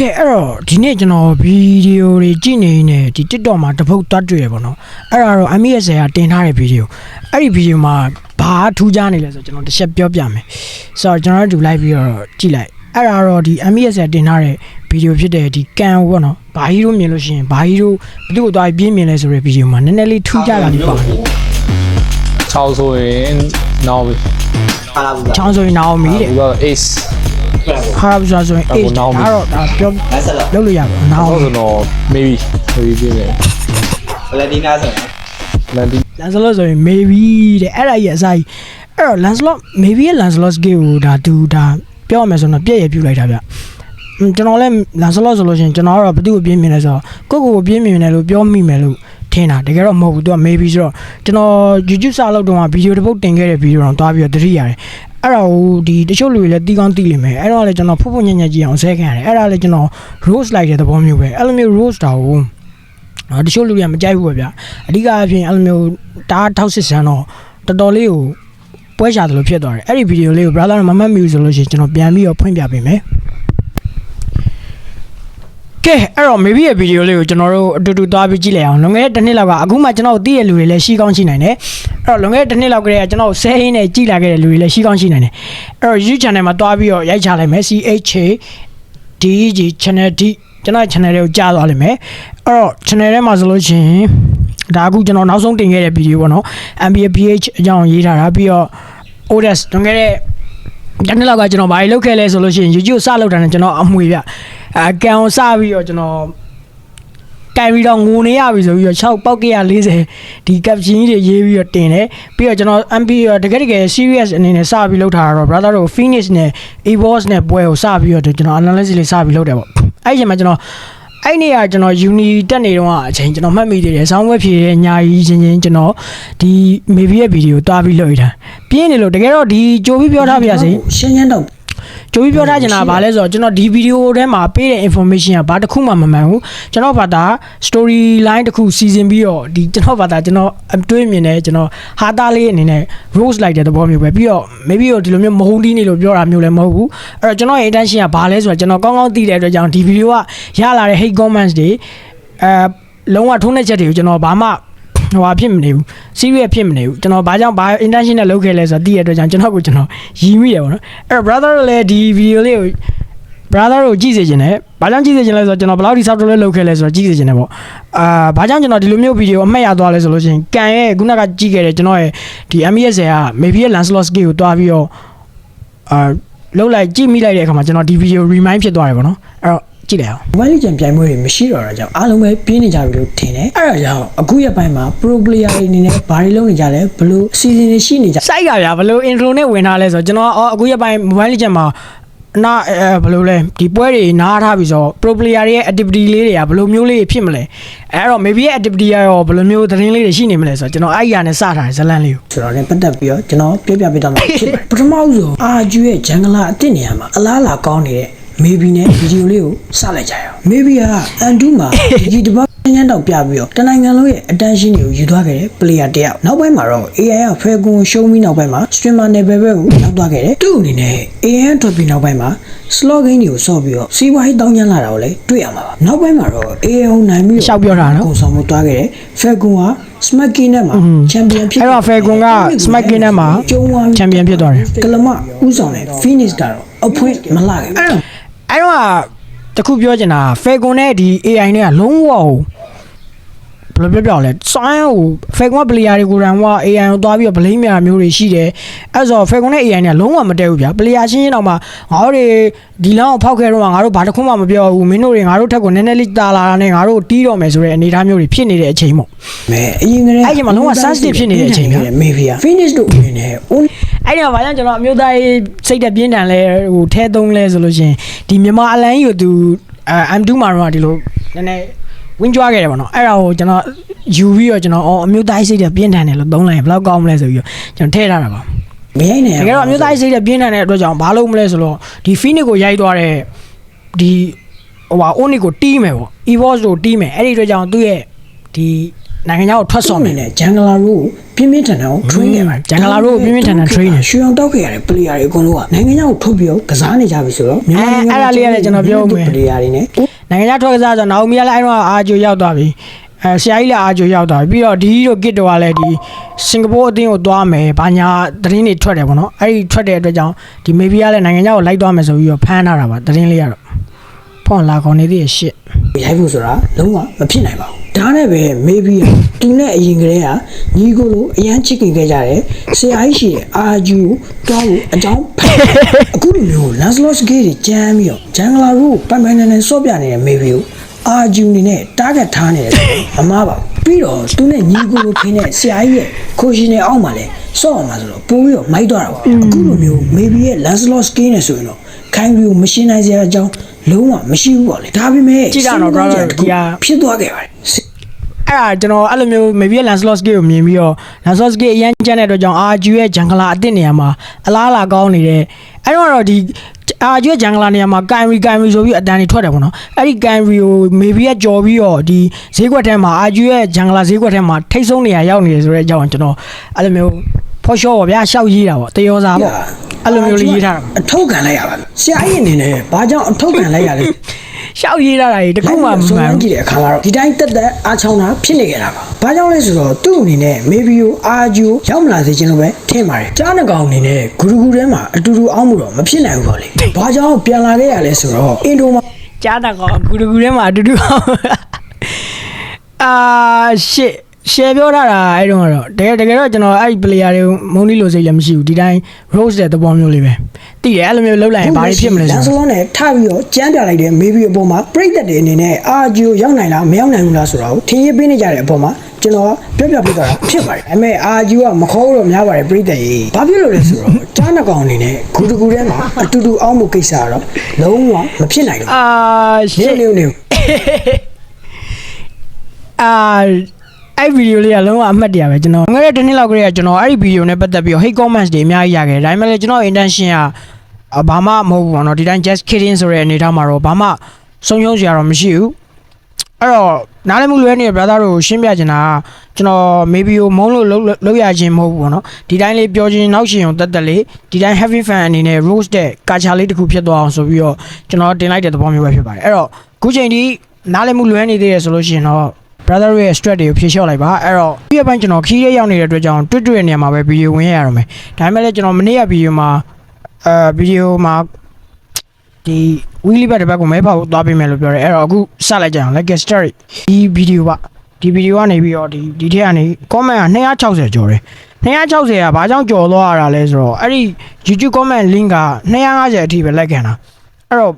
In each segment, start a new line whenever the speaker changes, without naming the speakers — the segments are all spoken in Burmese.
ကဲအဲ့တော့ဒီနေ့ကျွန်တော်ဗီဒီယိုတွေကြည့်နေနေဒီ TikTok မှာတစ်ပုတ်သွားတွေ့ရပေါ့နော်အဲ့ဒါတော့ MES ကတင်ထားတဲ့ဗီဒီယိုအဲ့ဒီဗီဒီယိုမှာဘာထူးခြားနေလဲဆိုတော့ကျွန်တော်တစ်ချက်ပြောပြမယ်ဆိုတော့ကျွန်တော်တို့လိုက်ပြီးတော့ကြည့်လိုက်အဲ့ဒါတော့ဒီ MES ကတင်ထားတဲ့ဗီဒီယိုဖြစ်တဲ့ဒီကန်ပေါ့နော်ဘာဟီရိုမြင်လို့ရှိရင်ဘာဟီရိုဘယ်သူ့ကိုသွားပြီးပြင်းမြင်လဲဆိုတဲ့ဗီဒီယိုမှာနည်းနည်းလေးထူးခြားတာဒီပါတယ်
6ဆိုရင်နောက်ပြီ
ဟာလာဘူးလား
ချောင်းဆိုရင်နာအိုမီတဲ့
ဒီက ace
ခါရပ်ဆိုဆိုရင်အေးဒါတော့ဒါပြော
လက်ဆက်လောက်
လုပ်လို့ရပါဘူးနာ
နောက်
အို
ဆိုတော့ maybe maybe ပြည့်တယ်
ဘလက်ဒီနာဆိုရင်
landy
Lancelot ဆိုရင် maybe တဲ့အဲ့ဒါကြီးအစားကြီးအဲ့တော့ Lancelot maybe ရဲ့ Lancelot skill ကိုဒါသူဒါပြောရမယ်ဆိုတော့ပြည့်ရပြူလိုက်တာဗျอืมကျွန်တော်လည်း Lancelot ဆိုလို့ရှိရင်ကျွန်တော်ကတော့ဘယ်သူ့ကိုပြင်းမြင်လဲဆိုတော့ကိုယ့်ကိုယ်ကိုပြင်းမြင်တယ်လို့ပြောမိမယ်လို့ ထင်တာတကယ်တော့မဟုတ်ဘူးသူက maybe ဆိုတော့ကျွန်တော် YouTube စာလောက်တုန်းကဗီဒီယိုတစ်ပုတ်တင်ခဲ့တဲ့ဗီဒီယိုတော့တွားပြီးတော့သတိရတယ်အဲ့ဒါကိုဒီတချို့လူတွေလည်းတီးကောင်းတီးလိမ့်မယ်အဲ့တော့လည်းကျွန်တော်ဖုတ်ဖုတ်ညံ့ညံ့ကြည့်အောင်ဆဲခံရတယ်အဲ့ဒါလည်းကျွန်တော် rose လိုက်တဲ့သဘောမျိုးပဲအဲ့လိုမျိုး rose တာကိုအာတချို့လူတွေကမကြိုက်ဘူးပဲဗျအဓိကအဖြစ်အဲ့လိုမျိုးတားထောက်စစ်ဆန်းတော့တော်တော်လေးကိုပွဲချတယ်လို့ဖြစ်သွားတယ်အဲ့ဒီဗီဒီယိုလေးကို brother မမတ်မီဆိုလို့ရှိရင်ကျွန်တော်ပြန်ပြီးတော့ဖွင့်ပြပေးမယ် ကဲအဲ့တော့ maybe ရဲ့ဗီဒီယိုလေးကိုကျွန်တော်တို့အတူတူသွားပြီးကြည့်လိုက်အောင်လွန်ခဲ့တဲ့တစ်နှစ်လောက်ကအခုမှကျွန်တော်သိတဲ့လူတွေလည်းရှိကောင်းရှိနိုင်တယ်အဲ့တော့လွန်ခဲ့တဲ့တစ်နှစ်လောက်ကလေးကကျွန်တော်ဆဲဟင်းနဲ့ကြည့်လာခဲ့တဲ့လူတွေလည်းရှိကောင်းရှိနိုင်တယ်အဲ့တော့ YouTube channel မှာသွားပြီးတော့ရိုက်ချလိုက်မယ် CHA DG channel D ကျွန်တော် channel လေးကိုကြားသွားလိမ့်မယ်အဲ့တော့ channel ထဲမှာဆိုလို့ရှိရင်ဒါအခုကျွန်တော်နောက်ဆုံးတင်ခဲ့တဲ့ဗီဒီယိုပေါ့နော် MBA PH အကြောင်းရေးထားတာပြီးတော့ ODS လွန်ခဲ့တဲ့တနေ့လောက်ကကျွန်တော်ဘာတွေလုပ်ခဲ့လဲဆိုလို့ရှိရင် YouTube စလုပ်တာနဲ့ကျွန်တော်အမွေပြ အကန်ကိုစပြီးတော့ကျွန်တော်ကင်ပြီးတော့ငိုနေရပြီဆိုပြီးတော့6ပေါက်140ဒီ caption ကြီးတွေရေးပြီးတော့တင်တယ်ပြီးတော့ကျွန်တော် MP ရောတကယ်တကယ် serious အနေနဲ့စပြီးလုပ်ထားတာတော့ brother တို့ Phoenix နဲ့ Evos နဲ့ပွဲကိုစပြီးတော့ကျွန်တော် analysis လေးစပြီးလုပ်တယ်ပေါ့အဲ့ဒီအချိန်မှာကျွန်တော်အဲ့နေ့ကကျွန်တော် uni တက်နေတော့အချိန်ကျွန်တော်မှတ်မိသေးတယ်ဆောင်းဝဲဖြေတဲ့ညာကြီးချင်းချင်းကျွန်တော်ဒီ maybe ရဲ့ video တွားပြီးလုပ်ရတာပြင်းနေလို့တကယ်တော့ဒီကြိုပြီးပြောထားပြရစေ
ရှင်းရှင်းတော့
ကြိုပြီးပြောထားချင်တာကဘာလဲဆိုတော့ကျွန်တော်ဒီဗီဒီယိုထဲမှာပေးတဲ့ information ကဘာတစ်ခုမှမမှန်ဘူးကျွန်တော်ဘာသာ story line တစ်ခုစီစဉ်ပြီးတော့ဒီကျွန်တော်ဘာသာကျွန်တော်အတွေးမြင်တယ်ကျွန်တော်ဟာတာလေးအနေနဲ့ rose လိုက်တဲ့သဘောမျိုးပဲပြီးတော့ maybe တော့ဒီလိုမျိုးမဟုတ်ဒီနေလို့ပြောတာမျိုးလည်းမဟုတ်ဘူးအဲ့တော့ကျွန်တော်ရဲ့ intention ကဘာလဲဆိုတော့ကျွန်တော်ကောင်းကောင်းသိတဲ့အတွက်ကြောင့်ဒီဗီဒီယိုကရလာတဲ့ hate comments တွေအဲလုံးဝထုံးတဲ့ချက်တွေကိုကျွန်တော်ဘာမှ ဟိုဟာဖြစ်မနေဘူး serious ဖြစ်မနေဘူးကျွန်တော်ဘာကြောင့်ဘာ intention နဲ့လုပ်ခဲ့လဲဆိုတော့သိရတဲ့အတွက်ကြောင့်ကျွန်တော်ကိုကျွန်တော်ရည်မိတယ်ပေါ့နော်အဲ့တော့ brother တို့လည်းဒီ video လေးကို brother တို့ကြည့်စေချင်တယ်ဘာကြောင့်ကြည့်စေချင်လဲဆိုတော့ကျွန်တော်ဘယ်လောက်ဒီ software လေးလုပ်ခဲ့လဲဆိုတော့ကြည့်စေချင်တယ်ပေါ့အာဘာကြောင့်ကျွန်တော်ဒီလိုမျိုး video အမှတ်ရသွားလဲဆိုလို့ရှိရင်ကန်ရဲ့ခုနကကြည့်ခဲ့တယ်ကျွန်တော်ရဲ့ဒီ MES က maybe ရဲ့ Lancelot skill ကိုတွားပြီးတော့အာလုံးလိုက်ကြည့်မိလိုက်တဲ့အခါမှာကျွန်တော်ဒီ video remind ဖြစ်သွားတယ်ပေါ့နော်အဲ့တော့ ကြည့်လိုက်အောင်
မိုဘိုင်းလေးကြံပြိုင်ပွဲတွေမရှိတော့တာကြောင့်အားလုံးပဲပြင်းနေကြပြီလို့ထင်တယ်အဲ့ဒါကြောင့်အခုရက်ပိုင်းမှာ pro player တွေအနေနဲ့ဘာတွေလုပ်နေကြလဲဘလို့အစီအစဉ်တွေရှိနေကြ
စိုက်ကဗျာဘယ်လို intro နဲ့ဝင်ထားလဲဆိုတော့ကျွန်တော်အော်အခုရပိုင်း mobile legend မှာနာအဲဘယ်လိုလဲဒီပွဲတွေနားထားပြီဆိုတော့ pro player တွေရဲ့ activity လေးတွေကဘယ်လိုမျိုးလေးဖြစ်မလဲအဲ့တော့ maybe ရဲ့ activity ကရောဘယ်လိုမျိုးသတင်းလေးတွေရှိနေမလဲဆိုတော့ကျွန်တော်အဲ့ဒီကနေစထားတယ်ဇလန်လေးကို
ဆိုတော့လည်းပတ်သက်ပြီးတော့ကျွန်တော်ပြောပြပေးတော့မှာဖြစ်ပါတယ်ပထမဆုံးအာဂျူရဲ့ဂျန်ဂလာအစ်စ်နေရာမှာအလားလာကောင်းနေတဲ့ maybe နဲ့ဗီဒီယိုလေးကိုစလိုက်ကြရအောင် maybe ကအန်တူမှာဒီဒီတစ်ပတ်ညံ့တော့ပြပြီးတော့တနိုင်ငံလုံးရဲ့ attention တွေကိုယူသွားခဲ့တဲ့ player တစ်ယောက်နောက်ပိုင်းမှာတော့ AI က fair ကိုရှုံးပြီးနောက်ပိုင်းမှာ streamer နယ်ပယ်ဘက်ကိုရောက်သွားခဲ့တယ်သူ့အနေနဲ့ AI ထွက်ပြီးနောက်ပိုင်းမှာ slot game တွေကိုဆော့ပြီးတော့စီးပွားရေးတောင်းကျမ်းလာတာကိုလည်းတွေ့ရမှာပါနောက်ပိုင်းမှာတော့ AI ကိုနိုင်ပြီး
ရှောက်ပြောတာနော်
ကိုဆောင်မှုသွားခဲ့တယ် fair က smacky နဲ့မှာ champion ဖြစ်
အဲ့တော့ Falcon က Smacky နဲ့မှာ
ကျုံသွားပြီး
champion ဖြစ်သွားတယ်
ကလမဥဆောင်တဲ့ Phoenix ကတော့အဖွင့်မလာခဲ့ဘူး အဲ့တော့
အဲ့တော့တခုပြောချင်တာ Falcon နဲ့ဒီ AI နဲ့ကလုံးဝဟို ဘယ်လိုပြောပြအောင်လဲစိုင်းဟို Falcon က player တွေကိုရန်က AI ကိုသွားပြီးတော့ blame များမျိုးတွေရှိတယ်အဲ့ဆို Falcon နဲ့ AI နဲ့လုံးဝမတည့်ဘူးဗျာ player ချင်းချင်းတော့မှငါတို့တွေဒီလောက်ဖောက်ခဲ့တော့ငါတို့ဘာတစ်ခုမှမပြောဘူးမင်းတို့တွေငါတို့ထက်ကိုနည်းနည်းလေးတာလာတာနဲ့ငါတို့တီးတော့မယ်ဆိုတဲ့အနေအထားမျိုးတွေဖြစ်နေတဲ့အချိန်ပေါ့
မဲအရင်ကတည်း
အဲ့ဒီမှာလုံးဝ sensitive ဖြစ်နေတဲ့အချိန်ဗျာ
မေဗီယာ Phoenix တို့အနေနဲ့ own
အဲ့ဒီမှာဘာကြောင့်ကျွန်တော်အမျိုးသားရေးစိတ်သက်ပြင်းထန်လဲဟိုထဲသုံးလဲဆိုလို့ရှရင်ဒီမြန်မာအလန်းကြီးကိုသူအဲ M2 မှာတော့ဒီလိုနည်းနည်း ဝင်းကြွားခဲ့တယ်ပေါ့နော်အဲ့ဒါကိုကျွန်တော်ယူပြီးတော့ကျွန်တော်အော်အမျိုးသားရေးစိတ်သက်ပြင်းထန်တယ်လို့သုံးလိုက်ရင်ဘယ်လောက်ကောင်းမလဲဆိုပြီးတော့ကျွန်တော်ထည့်ထားတာပါ
မရိုက်နိုင်
တကယ်တော့အမျိုးသားရေးစိတ်သက်ပြင်းထန်တဲ့အတွက်ကြောင့်ဘာလို့မလဲဆိုတော့ဒီ Phoenix ကိုရိုက်သွားတဲ့ဒီဟိုဟာ Onyx ကိုတီးမယ်ပေါ့ Evos ကိုတီးမယ်အဲ့ဒီအတွက်ကြောင့်သူ့ရဲ့ဒီ နိုင်ငံခြားကိုထွက်ဆော့
ဆော့
မ
နေ
ယ်
နဲ့ဂျန်ဂလာရိုးပြင်းပြင်းထန်ထန်ကို train ခဲ့ပါတယ်
ဂျန်ဂလာရိုးကိုပြင်းပြင်းထန်ထန် train တယ်
ရွှေအောင်တောက်ခဲ့ရတဲ့ player တွေအကုန်လုံးကနိုင်ငံခြားကိုထုတ်ပြီးတော့ကစားနေကြပြီဆိုတော့မြန်မာနိုင်ငံ
အဲ့ဒါလေးကလည်းကျွန်တော်ပြောဦးမယ်
player တွေနဲ့
နိုင်ငံခြားထွက်ကစားဆိုတော့နောက်မီကလည်းအဲ့တော့အာဂျိုရောက်သွားပြီအဲဆရာကြီးလည်းအာဂျိုရောက်သွားပြီပြီးတော့ဒီတို့ကစ်တော့ကလည်းဒီစင်ကာပူအသင်းကိုသွားမယ်ဘာညာသတင်းတွေထွက်တယ်ပေါ့နော်အဲ့ဒီထွက်တဲ့အတွက်ကြောင့်ဒီမေဘီကလည်းနိုင်ငံခြားကိုလိုက်သွားမယ်ဆိုပြီးတော့ဖမ်းထားတာပါသတင်းလေးကတော့ဖွန်လာကောင်းနေသေးရဲ့ရှစ်
ရိုက်ဖို့ဆိုတာလုံးဝမဖြစ်နိုင်ပါဘူး ဒါနဲ့ပဲ maybe သူနဲ့အရင်ကတည်းကညီကိုလိုအရန်ချစ်ခင်ခဲ့ကြတယ်ဆရာကြီးရှိတဲ့အာဂျူကိုတွားဖို့အကြောင်းဖန်အခုလိုမျိုး Lancelot Gate တွေကြမ်းပြီးတော့ဂျန်ဂလာရိုးပိုင်ပိုင်နိုင်နိုင်စော့ပြနေတဲ့ maybe ကိုအာဂျူနေနဲ့ target ထားနေတယ်ဆိုတော့မမားပါဘူးပြီးတော့သူနဲ့ညီကိုလိုခင်းတဲ့ဆရာကြီးရဲ့ခိုရှင်နဲ့အောက်မှာလဲစော့အောင်မှာဆိုတော့ပိုးပြီးတော့မိုက်သွားတာပေါ့အခုလိုမျိုး maybe ရဲ့ Lancelot Gate နဲ့ဆိုရင်တော့ခိုင်ရီကိုမရှင်းနိုင်စရာအကြောင်းလုံးဝမရှိဘူးပေါ့လေဒါပေမဲ့
ကြည့်တာတော့ brother ဒီဟာ
ဖြစ်သွားခဲ့ပါတယ်
အဲ့ဒါကျွန်တော်အဲ့လိုမျိုး maybe Lancelot Gate ကိုမြင်ပြီးတော့ Lancelot Gate အရန်ကျန်တဲ့အတွက်ကြောင့် RG ရဲ့ဂျန်ဂလာအစ်စ်နေရာမှာအလားအလာကောင်းနေတယ်အဲ့တော့တော့ဒီ RG ရဲ့ဂျန်ဂလာနေရာမှာ Kyrie Kyrie ဆိုပြီးအတန်တွေထွက်တယ်ပေါ့နော်အဲ့ဒီ Kyrie ကို maybe ကကြော်ပြီးတော့ဒီဈေးကွက်ထဲမှာ RG ရဲ့ဂျန်ဂလာဈေးကွက်ထဲမှာထိတ်ဆုံးနေရာရောက်နေတယ်ဆိုတဲ့အကြောင်းကျွန်တော်အဲ့လိုမျိုးဖော်ရှော့ပါဗျာရှောက်ရေးတာပေါ့တယောစားပေါ့အဲ့လိုမျိုးလေးရေးထားတာ
အထောက်ခံလိုက်ရပါမယ်ဆရာကြီးအနေနဲ့ဘာကြောင့်အထောက်ခံလိုက်ရလဲ
ရှောက်ရေးထားတာကြီးတခုမှမမှ
ဆုံး
န်
မ
ဘူး
ကြည့်တဲ့အခါမှာတော့ဒီတိုင်းတက်တက်အားချောင်းတာဖြစ်နေကြတာပါဘာကြောင့်လဲဆိုတော့သူ့အနေနဲ့ maybe ကိုအာဂျူရောက်မလာစေချင်လို့ပဲထင်ပါတယ်ကြားနှကောင်အနေနဲ့ဂူရူဂူထဲမှာအတူတူအောင်းမှုတော့မဖြစ်နိုင်ဘူးပေါ့လေဘာကြောင့်ပြန်လာခဲ့ရလဲဆိုတော့အင်ဒိုမှာ
ကြားတာကောဂူရဂူထဲမှာအတူတူအာရှစ် ရှယ်ပြောထားတာအဲ့တော့ကတော့တကယ်တကယ်တော့ကျွန်တော်အဲ့ဒီ player တွေမုန်းနီလို့စိတ်လည်းမရှိဘူးဒီတိုင်း rose တဲ့သဘောမျိုးလေးပဲတိတယ်အဲ့လိုမျိုးလှုပ်လိုက်ရင်ဘာတွေဖြစ်မလဲ
လ
ဆို
န်ဆ
တော့
လောနဲ့ထပြီးတော့ကြမ်းပြလိုက်တဲ့ maybe အပေါ်မှာပြိသက်တွေအနေနဲ့အာဂျူရောက်နိုင်လားမရောက်နိုင်ဘူးလားဆိုတော့ထင်ရပေးနေကြတဲ့အပေါ်မှာကျွန်တော်ပြောပြပေးတာဖြစ်ပါတယ်။အမေအာဂျူကမခေါ်တော့များပါတယ်ပြိသက်ကြီး။ဘာဖြစ်လို့လဲဆိုတော့ကြားနှကောင်အနေနဲ့ဂူတကူထဲမှာအတူတူအောင်းမှုကိစ္စကတော့လုံးဝမဖြစ်နိုင်ဘူး
အာ။ရှစ်
နေနေနေ
အာ အဲ့ဗီဒီယိုလေးကလုံးဝအမှတ်တရပဲကျွန်တော်ငါရဲ့တစ်နှစ်လောက်ကလေးကကျွန်တော်အဲ့ဒီဗီဒီယိုနဲ့ပတ်သက်ပြီးတော့ hate comments တွေအများကြီးရခဲ့တယ်ဒါပေမဲ့လည်းကျွန်တော် intention ကအာဘာမှမဟုတ်ဘူးပေါ့နော်ဒီတိုင်း just kidding ဆိုတဲ့အနေထားမှာတော့ဘာမှဆုံးရှုံးစရာတော့မရှိဘူးအဲ့တော့နားလည်မှုလွဲနေတဲ့ brother တို့ကိုရှင်းပြချင်တာကကျွန်တော် maybe ကိုမုန်းလို့လုပ်လုပ်ရခြင်းမဟုတ်ဘူးပေါ့နော်ဒီတိုင်းလေးပြောချင်းနောက်ရှင်အောင်တက်တက်လေးဒီတိုင်း heavy fan အနေနဲ့ rose တဲ့ကာချာလေးတစ်ခုဖြစ်သွားအောင်ဆိုပြီးတော့ကျွန်တော်တင်လိုက်တဲ့သဘောမျိုးပဲဖြစ်ပါတယ်အဲ့တော့ခုချိန်ဒီနားလည်မှုလွဲနေသေးတယ်ဆိုလို့ရှိရင်တော့ brother ရဲ့ stress တွေကိုဖြေလျှော့လိုက်ပါအဲ့တော့ဒီအပိုင်းကျွန်တော်ခီးရဲရောက်နေတဲ့အတွက်ကြောင့်တွတ်တွတ်ရဲ့နေရာမှာပဲဗီဒီယိုဝင်ရရတော့မယ်ဒါပေမဲ့လည်းကျွန်တော်မနေ့ကဗီဒီယိုမှာအဲဗီဒီယိုမှာဒီ weekly ဘက်တစ်ဘက်ကိုမဲဖောက်သွားပေးမယ်လို့ပြောတယ်အဲ့တော့အခုစလိုက်ကြအောင် like get started ဒီဗီဒီယိုပါဒီဗီဒီယိုကနေပြီးတော့ဒီဒီထက်ကနေ comment က260ကျော်တယ်260ကဘာကြောင့်ကျော်သွားရတာလဲဆိုတော့အဲ့ဒီ YouTube comment link က250အထိပဲလက်ခံတာအဲ့တော့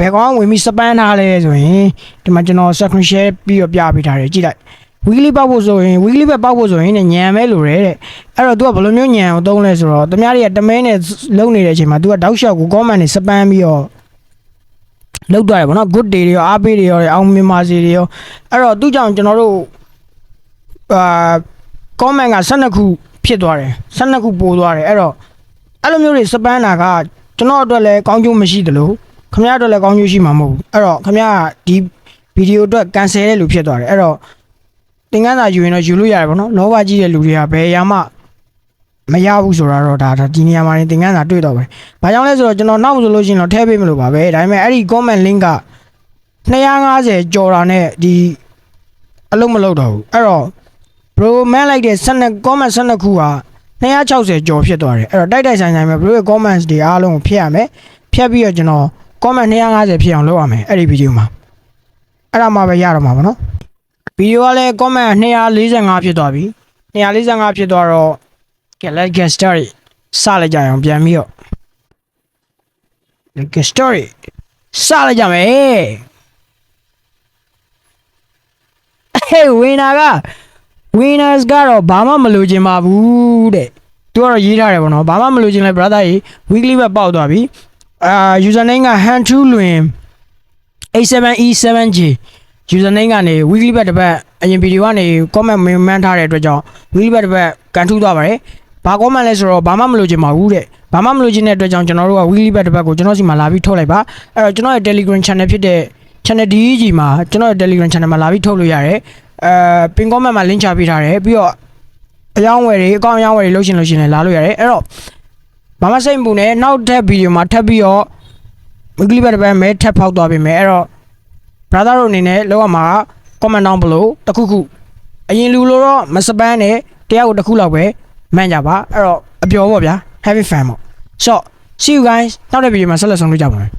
ဘယ်ကောင်ဝင်ပြီးစပန်ထားလဲဆိုရင်ဒီမှာကျွန်တော် screen share ပြီးတော့ပြပေးထားတယ်ကြည့်လိုက် weekly ပောက်ဖို့ဆိုရင် weekly ပဲပောက်ဖို့ဆိုရင်ညံမဲလို့ရဲတဲ့အဲ့တော့ तू ကဘယ်လိုမျိုးညံအောင်သုံးလဲဆိုတော့တမရတွေကတမဲနဲ့လုံနေတဲ့အချိန်မှာ तू ကတောက်လျှောက်ကို comment တွေစပန်ပြီးတော့လောက်သွားတယ်ဗောနော် good day တွေရောအားပေးတွေရောအောင်မြင်ပါစေတွေရောအဲ့တော့သူ့ကြောင့်ကျွန်တော်တို့အာ comment က12ခုဖြစ်သွားတယ်12ခုပို့သွားတယ်အဲ့တော့အဲ့လိုမျိုးတွေစပန်တာကကျွန်တော်အတွက်လည်းကောင်းကျိုးမရှိသလို ခင်ဗျားအတွက်လည်းကောင်းကျိုးရှိမှာမဟုတ်ဘူးအဲ့တော့ခင်ဗျားကဒီဗီဒီယိုအတွက် cancel တဲ့လူဖြစ်သွားတယ်အဲ့တော့သင်္ကန်းစာယူရင်တော့ယူလို့ရတယ်ဗောနော်လောဘကြီးတဲ့လူတွေကဘယ်အရာမှမရဘူးဆိုတာတော့ဒါဒါဒီနေရာမှာနေသင်္ကန်းစာတွေ့တော့ပဲ။ဘာကြောင့်လဲဆိုတော့ကျွန်တော်နောက်ဆိုလို့ရှိရင်တော့ထည့်ပေးမလို့ပါပဲ။ဒါပေမဲ့အဲ့ဒီ comment link က250ကျော်တာနဲ့ဒီအလုံးမလုံးတော့ဘူး။အဲ့တော့ bro man လိုက်တဲ့12 comment 12ခုက260ကျော်ဖြစ်သွားတယ်။အဲ့တော့တိုက်တိုက်ဆိုင်ဆိုင်ပဲ bro ရဲ့ comments တွေအားလုံးကိုဖျက်ရမယ်။ဖျက်ပြီးတော့ကျွန်တော် comment 250ဖြစ်အောင်လုပ်ရမယ်အဲ့ဒီဗီဒီယိုမှာ။အဲ့ဒါမှပဲရတော့မှာဗောနော်။ဗီဒီယိုကလည်း comment 245ဖြစ်သွားပြီ245ဖြစ်သွားတော့ get let's get started စလိုက်ကြအောင်ပြန်ပြီးတော့ let's get started စလိုက်ကြမယ် hey winner က winners ကတော့ဘာမှမလိုချင်ပါဘူးတဲ့သူကတော့ရေးထားတယ်ပေါ့နော်ဘာမှမလိုချင်လဲ brother ကြီး weekly ပဲပေါက်သွားပြီ အာ username က han2 လွင် a7e7j username ကနေ weekly ဘက်တစ်ပတ်အရင်ဗီဒီယိုကနေ comment မှန်းထားတဲ့အတွက်ကြောင့် weekly ဘက်တစ်ပတ်ကန်ထူးသွားပါတယ်။ဘာ comment လဲဆိုတော့ဘာမှမလုပ်ချင်ပါဘူးတဲ့။ဘာမှမလုပ်ချင်တဲ့အတွက်ကြောင့်ကျွန်တော်တို့က weekly ဘက်တစ်ပတ်ကိုကျွန်တော်စီမှာလာပြီးထုတ်လိုက်ပါ။အဲ့တော့ကျွန်တော်ရဲ့ Telegram channel ဖြစ်တဲ့ channel DG မှာကျွန်တော်ရဲ့ Telegram channel မှာလာပြီးထုတ်လို့ရတယ်အဲပင်ကောမန့်မှာ link ချပေးထားတယ်ပြီးတော့အယောင်းဝယ်တွေအကောင့်အယောင်းဝယ်တွေလုပ်ရှင်လုပ်ရှင်လည်းလာလို့ရတယ်အဲ့တော့ မမစိတ်ဘူးနဲ့နောက်ထပ်ဗီဒီယိုမှာထပ်ပြီးတော့မကလီဘတ်တစ်ပတ်မဲထပ်ဖောက်သွားပြီမယ်အဲ့တော့ brother တို့အနေနဲ့လောက်ရမှာက comment down below တစ်ခုခုအရင်လူလိုတော့မစပန်းနဲ့တရားကိုတစ်ခုလောက်ပဲမှန်ကြပါအဲ့တော့အပျော်ပေါ့ဗျာ having fun ပေါ့ so see you guys နောက်တဲ့ဗီဒီယိုမှာဆက်လက်ဆောင်လုပ်ကြပါမယ်